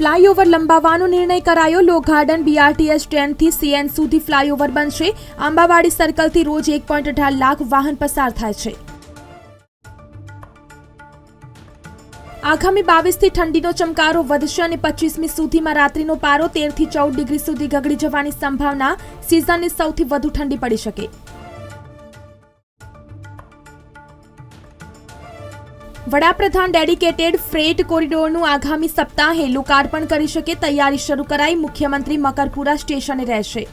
Flyover લંબાવવાનો નિર્ણય કરાયો. લો ગાર્ડન બીઆરટીએસ ટ્રેનથી સીએન સુધી ફ્લાયઓવર બનશે. આંબાવાડી સર્કલથી રોજ એક પોઈન્ટ અઢાર લાખ વાહન પસાર થાય છે. આગામી બાવીસથી ઠંડીનો ચમકારો વધશે અને પચીસમી સુધીમાં રાત્રિનો પારો તેરથી ચૌદ ડિગ્રી સુધી ગગડી જવાની સંભાવના સિઝનની સૌથી વધુ ઠંડી પડી શકે. વડાપ્રધાન ડેડિકેટેડ ફ્રેટ કોરિડોરનું આગામી સપ્તાહે લોકાર્પણ કરી શકે, તૈયારી શરૂ કરાઈ મુખ્યમંત્રી મકરપુરા સ્ટેશને રહેશે.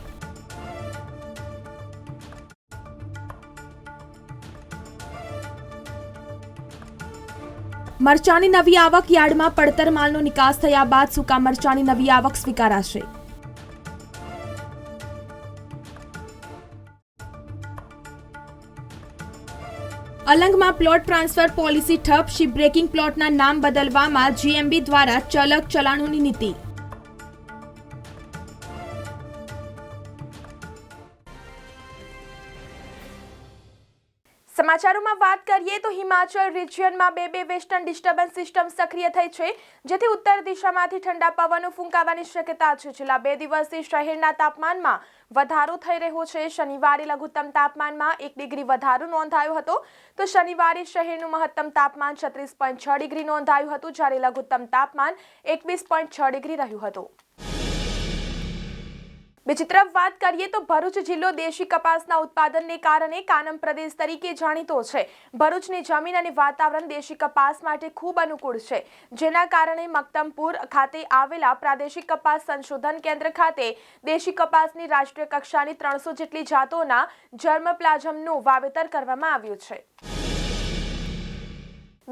મરચાની નવી આવક યાર્ડમાં પડતર માલનો નિકાસ થયા બાદ સૂકા મરચાની નવી આવક સ્વીકારાશે. અલંગમાં પ્લોટ ટ્રાન્સફર પોલિસી ઠપ શિપ બ્રેકિંગ પ્લોટના નામ બદલવામાં જીએમબી દ્વારા ચલક ચલાણોની નીતિ. સમાચારોમાં વાત કરીએ તો હિમાચલ રિજિયનમાં બે બે વેસ્ટર્ન ડિસ્ટર્બન્સ સિસ્ટમ સક્રિય થઈ છે, જેથી ઉત્તર દિશામાંથી ઠંડા પવનો ફૂંકાવાની શક્યતા છે. છેલ્લા બે દિવસથી શહેરના તાપમાનમાં વધારો થઈ રહ્યો છે. શનિવારે લઘુત્તમ તાપમાનમાં એક ડિગ્રી વધારો નોંધાયો હતો. તો શનિવારે શહેરનું મહત્તમ તાપમાન છત્રીસ પોઈન્ટ છ ડિગ્રી નોંધાયું હતું, જ્યારે લઘુત્તમ તાપમાન એકવીસ પોઈન્ટ છ ડિગ્રી રહ્યું હતું. બીજી તરફ વાત કરીએ તો ભરૂચ જિલ્લો દેશી કપાસના ઉત્પાદનને કારણે કાનમ પ્રદેશ તરીકે જાણીતો છે. ભરૂચની જમીન અને વાતાવરણ દેશી કપાસ માટે ખૂબ અનુકૂળ છે. જેના કારણે મક્તમપુર ખાતે આવેલા પ્રાદેશિક કપાસ સંશોધન કેન્દ્ર ખાતે દેશી કપાસની રાષ્ટ્રીય કક્ષાની ત્રણસો જેટલી જાતોના જર્મ પ્લાઝમનું વાવેતર કરવામાં આવ્યું છે.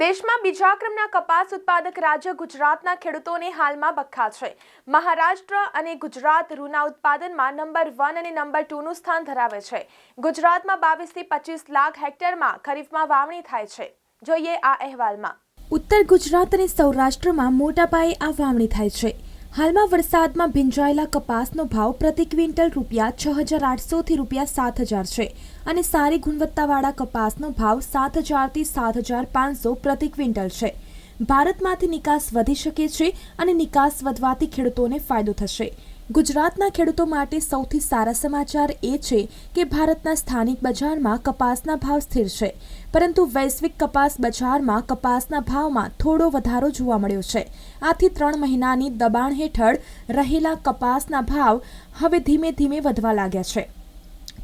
દેશમાં બીજા ક્રમના કપાસ ઉત્પાદક રાજ્ય ગુજરાતના ખેડૂતોને હાલમાં બખ્ખા છે. મહારાષ્ટ્ર અને ગુજરાત રૂના ઉત્પાદનમાં નંબર વન અને નંબર ટુનું સ્થાન ધરાવે છે. ગુજરાતમાં બાવીસથી પચીસ લાખ હેક્ટરમાં ખરીફમાં વાવણી થાય છે. જોઈએ આ અહેવાલમાં. ઉત્તર ગુજરાત અને સૌરાષ્ટ્રમાં મોટા પાયે આ વાવણી થાય છે. હાલમાં વરસાદમાં ભીંજાયેલા કપાસનો ભાવ પ્રતિ ક્વિન્ટલ રૂપિયા છ હજાર આઠસોથી રૂપિયા સાત હજાર છે અને સારી ગુણવત્તાવાળા કપાસનો ભાવ સાત હજારથી સાત હજાર પાંચસો પ્રતિ ક્વિન્ટલ છે. ભારતમાંથી નિકાસ વધી શકે છે અને નિકાસ વધવાથી ખેડૂતોને ફાયદો થશે. ગુજરાતના ખેડૂતો માટે સૌથી સારા સમાચાર એ છે કે ભારતના સ્થાનિક બજારમાં કપાસના ભાવ સ્થિર છે, પરંતુ વૈશ્વિક કપાસ બજારમાં કપાસના ભાવમાં થોડો વધારો જોવા મળ્યો છે. આથી ત્રણ મહિનાની દબાણ હેઠળ રહેલા કપાસના ભાવ હવે ધીમે ધીમે વધવા લાગ્યા છે.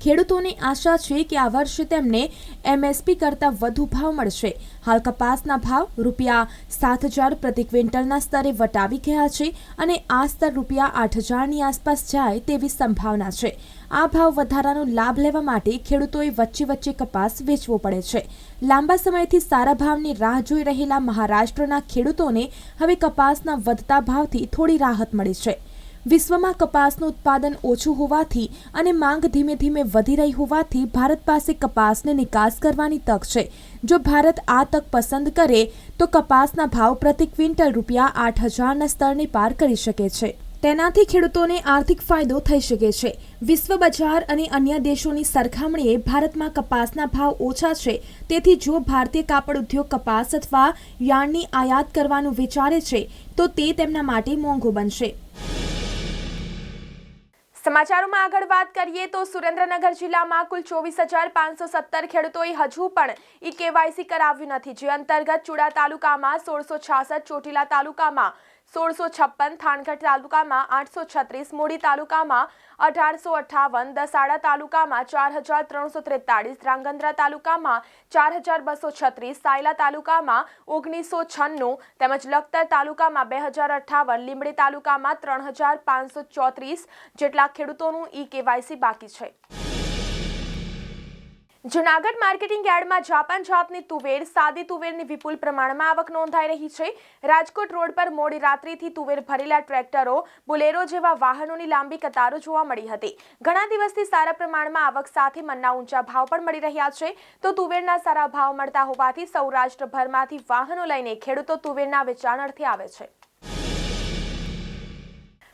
ખેડૂતોને આશા છે કે આ વર્ષે તેમને એમએસપી કરતાં વધુ ભાવ મળશે. હાલ કપાસના ભાવ રૂપિયા સાત હજાર પ્રતિ ક્વિન્ટલના સ્તરે વટાવી ગયા છે અને આ સ્તર રૂપિયા આઠ હજારની આસપાસ જાય તેવી સંભાવના છે. આ ભાવ વધારાનો લાભ લેવા માટે ખેડૂતોએ વચ્ચે વચ્ચે કપાસ વેચવો પડે છે. લાંબા સમયથી સારા ભાવની રાહ જોઈ રહેલા મહારાષ્ટ્રના ખેડૂતોને હવે કપાસના વધતા ભાવથી થોડી રાહત મળી છે. વિશ્વમાં કપાસનું ઉત્પાદન ઓછું હોવાથી અને માંગ ધીમે ધીમે વધી રહી હોવાથી ભારત પાસે કપાસને નિકાસ કરવાની તક છે. જો ભારત આ તક પસંદ કરે, તો કપાસના ભાવ પ્રતિ ક્વિન્ટલ રૂપિયા આઠ હજારના સ્તરને પાર કરી શકે છે. તેનાથી ખેડૂતોને આર્થિક ફાયદો થઈ શકે છે. વિશ્વ બજાર અને અન્ય દેશોની સરખામણીએ ભારતમાં કપાસના ભાવ ઓછા છે. તેથી જો ભારતીય કાપડ ઉદ્યોગ કપાસ અથવા યાર્નની આયાત કરવાનું વિચારે છે, તો તે તેમના માટે મોંઘું બનશે. સમાચારોમાં આગળ વાત કરીએ તો સુરેન્દ્રનગર જિલ્લામાં કુલ ચોવીસ હજાર પાંચસો સત્તર ખેડૂતોએ હજુ પણ ઈ કેવાયસી કરાવ્યું નથી. જે અંતર્ગત ચુડા તાલુકામાં સોળસો છાસઠ, ચોટીલા તાલુકામાં સોળસો છપ્પન થાનગઢ તાલુકામાં આઠસો છત્રીસ, મૂડી તાલુકામાં અઢારસો અઠાવન, દસાડા તાલુકામાં ચાર હજાર ત્રણસો ત્રેતાળીસ, ધ્રાંગધ્રા તાલુકામાં ચાર હજાર બસો છત્રીસ, સાયલા તાલુકામાં ઓગણીસો છન્નું, તેમજ લખતર તાલુકામાં બે હજાર અઠાવન, લીંબડી તાલુકામાં ત્રણ હજાર પાંચસો ચોત્રીસ જેટલા ખેડૂતોનું ઈ કેવાયસી બાકી છે. જુનાગઢ માર્કેટિંગ યાર્ડમાં જાપાન જાતની તુવેર, સાદી તુવેરની વિપુલ પ્રમાણમાં આવક નોંધાઈ રહી છે. રાજકોટ રોડ પર મોડી રાત્રિથી તુવેર ભરેલા ટ્રેક્ટરો, બુલેરો જેવા વાહનોની લાંબી કતારો જોવા મળી હતી. ઘણા દિવસથી સારા પ્રમાણમાં આવક સાથે મનના ઊંચા ભાવ પણ મળી રહ્યા છે. તો તુવેરના સારા ભાવ મળતા હોવાથી સૌરાષ્ટ્રભરમાંથી વાહનો લઈને ખેડૂતો તુવેરના વેચાણ અર્થે આવે છે.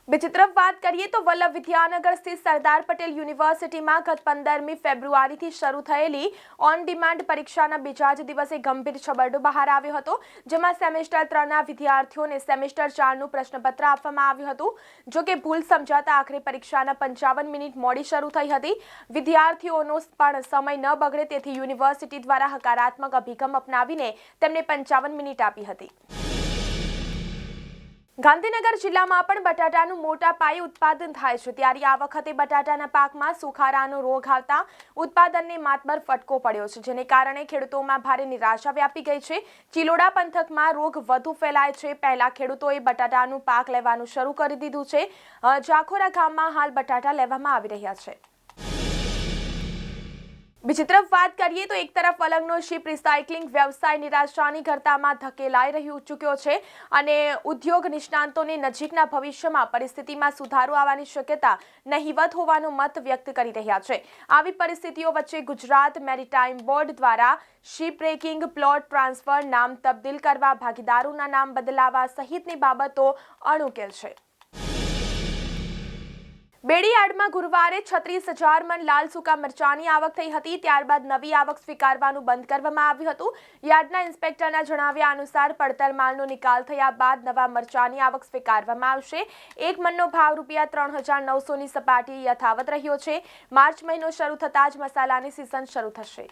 બીજી તરફ વાત કરીએ તો વલ્લભ વિદ્યાનગર સ્થિત સરદાર પટેલ યુનિવર્સિટીમાં ગત પંદરમી ફેબ્રુઆરીથી શરૂ થયેલી ઓન ડિમાન્ડ પરીક્ષાના બીજા જ દિવસે ગંભીર છબરડો બહાર આવ્યો હતો, જેમાં સેમેસ્ટર ત્રણના વિદ્યાર્થીઓને સેમેસ્ટર ચારનું પ્રશ્નપત્ર આપવામાં આવ્યું હતું. જો કે ભૂલ સમજાતા આખરે પરીક્ષાના પંચાવન મિનિટ મોડી શરૂ થઈ હતી. વિદ્યાર્થીઓનો પણ સમય ન બગડે તેથી યુનિવર્સિટી દ્વારા હકારાત્મક અભિગમ અપનાવીને તેમને પંચાવન મિનિટ આપી હતી. ગાંધીનગર જિલ્લામાં પણ બટાટાનું મોટા પાયે ઉત્પાદન થાય છે. ત્યારે આ વખતે બટાટાના પાકમાં સુખારાનો રોગ આવતા ઉત્પાદનને માતબર ફટકો પડ્યો છે, જેને કારણે ખેડૂતોમાં ભારે નિરાશા વ્યાપી ગઈ છે. ચિલોડા પંથકમાં રોગ વધુ ફેલાય છે. પહેલા ખેડૂતોએ બટાટાનું પાક લેવાનું શરૂ કરી દીધું છે. જાખોરા ગામમાં હાલ બટાટા લેવામાં આવી રહ્યા છે. બીજી તરફ વાત કરીએ તો એક તરફ અલંગનો શિપ રિસાયકલિંગ વ્યવસાય નિરાશાની ઘરતામાં ધકેલાઈ રહ્યું ચૂક્યો છે અને ઉદ્યોગ નિષ્ણાંતોને નજીકના ભવિષ્યમાં પરિસ્થિતિમાં સુધારો આવવાની શક્યતા નહીવત હોવાનો મત વ્યક્ત કરી રહ્યા છે. આવી પરિસ્થિતિઓ વચ્ચે ગુજરાત મેરીટાઈમ બોર્ડ દ્વારા શિપ બ્રેકિંગ પ્લોટ ટ્રાન્સફર નામ તબદીલ કરવા, ભાગીદારોના નામ બદલાવા સહિતની બાબતો અણુકેલ છે. બેડીયાર્ડમાં ગુરુવારે છત્રીસ હજાર મણ લાલ સૂકા મરચાની આવક થઈ હતી. ત્યારબાદ નવી આવક સ્વીકારવાનું બંધ કરવામાં આવ્યું હતું. યાર્ડના ઇન્સ્પેક્ટરના જણાવ્યા અનુસાર પડતર માલનો નિકાલ થયા બાદ નવા મરચાની આવક સ્વીકારવામાં આવશે. એક મણનો ભાવ રૂપિયા ત્રણ હજાર નવસોની સપાટી યથાવત રહ્યો છે. માર્ચ મહિનો શરૂ થતાં જ મસાલાની સિઝન શરૂ થશે.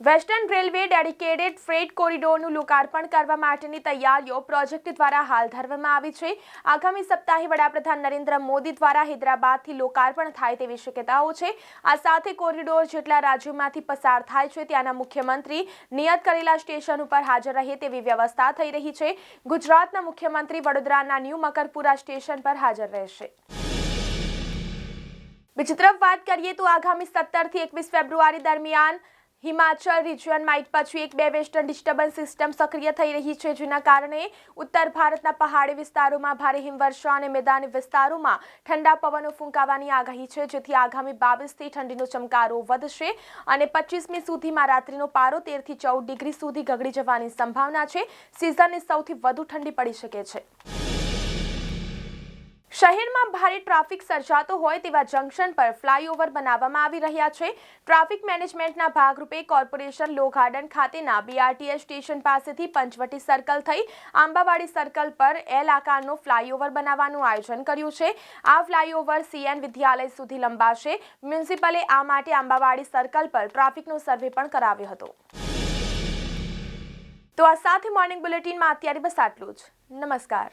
વેસ્ટર્ન રેલવે ડેડિકેટેડ ફ્રેટ કોરિડોરનું લોકાર્પણ કરવા માટેની તૈયારીઓ પ્રોજેક્ટ દ્વારા હાલ ધરવામાં આવી છે. આગામી સપ્તાહે વડાપ્રધાન નરેન્દ્ર મોદી દ્વારા હૈદરાબાદથી લોકાર્પણ થાય તેવી શક્યતાઓ છે. આ સાથે કોરિડોર જેટલા રાજ્યોમાંથી પસાર થાય છે, ત્યાંના મુખ્યમંત્રી નિયત કરેલા સ્ટેશન ઉપર હાજર રહે તેવી વ્યવસ્થા થઈ રહી છે. ગુજરાતના મુખ્યમંત્રી વડોદરાના ન્યૂ મકરપુરા સ્ટેશન પર હાજર રહેશે. બીજી તરફ વાત કરીએ તો આગામી સત્તરથી એકવીસ ફેબ્રુઆરી દરમિયાન હિમાચલ રિજિયનમાં એક પછી એક બે વેસ્ટર્ન ડિસ્ટર્બન્સ સિસ્ટમ સક્રિય થઈ રહી છે. જેના કારણે ઉત્તર ભારતના પહાડી વિસ્તારોમાં ભારે હિમવર્ષા અને મેદાની વિસ્તારોમાં ઠંડા પવનો ફૂંકાવાની આગાહી છે. જેથી આગામી બાવીસથી ઠંડીનો ચમકારો વધશે અને પચીસમી સુધીમાં રાત્રિનો પારો તેરથી ચૌદ ડિગ્રી સુધી ગગડી જવાની સંભાવના છે. સિઝનની સૌથી વધુ ઠંડી પડી શકે છે. શહેરમાં ભારે ટ્રાફિક સર્જાતો હોય તેવા જંકશન પર ફ્લાયઓવર બનાવવામાં આવી રહ્યા છે. ટ્રાફિક મેનેજમેન્ટના ભાગરૂપે કોર્પોરેશન લો ગાર્ડન ખાતેના બીઆરટીએસ સ્ટેશન પાસેથી પંચવટી સર્કલ થઈ આંબાવાડી સર્કલ પર એલ આકારનો ફ્લાયઓવર બનાવવાનું આયોજન કર્યું છે. આ ફ્લાયઓવર સીએન વિદ્યાલય સુધી લંબાશે. મ્યુનિસિપલે આ માટે આંબાવાડી સર્કલ પર ટ્રાફિકનો સર્વે પણ કરાવ્યો હતો. તો આ સાથે મોર્નિંગ બુલેટિનમાં અત્યારે બસ આટલું જ. નમસ્કાર.